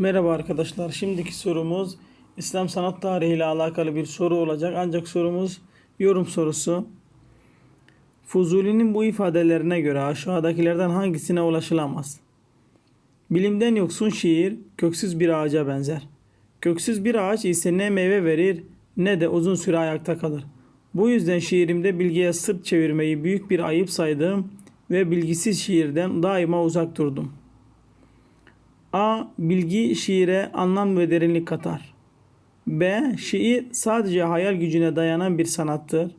Merhaba arkadaşlar. Şimdiki sorumuz İslam sanat tarihi ile alakalı bir soru olacak. Ancak sorumuz yorum sorusu. Fuzuli'nin bu ifadelerine göre aşağıdakilerden hangisine ulaşılamaz? Bilimden yoksun şiir köksüz bir ağaca benzer. Köksüz bir ağaç ise ne meyve verir ne de uzun süre ayakta kalır. Bu yüzden şiirimde bilgiye sırt çevirmeyi büyük bir ayıp saydım ve bilgisiz şiirden daima uzak durdum. A. Bilgi şiire anlam ve derinlik katar. B. Şiir sadece hayal gücüne dayanan bir sanattır.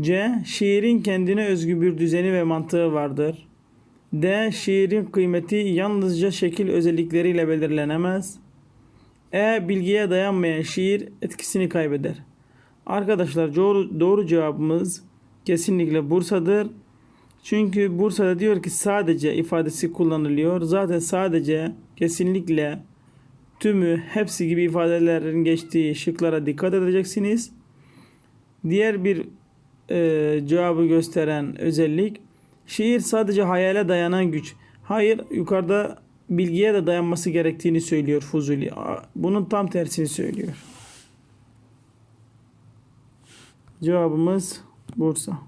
C. Şiirin kendine özgü bir düzeni ve mantığı vardır. D. Şiirin kıymeti yalnızca şekil özellikleriyle belirlenemez. E. Bilgiye dayanmayan şiir etkisini kaybeder. Arkadaşlar doğru, doğru cevabımız kesinlikle Bursa'dır. Çünkü Bursa'da diyor ki sadece ifadesi kullanılıyor. Zaten sadece kesinlikle tümü hepsi gibi ifadelerin geçtiği şıklara dikkat edeceksiniz. Diğer bir e, cevabı gösteren özellik şiir sadece hayale dayanan güç. Hayır yukarıda bilgiye de dayanması gerektiğini söylüyor Fuzuli. Bunun tam tersini söylüyor. Cevabımız Bursa.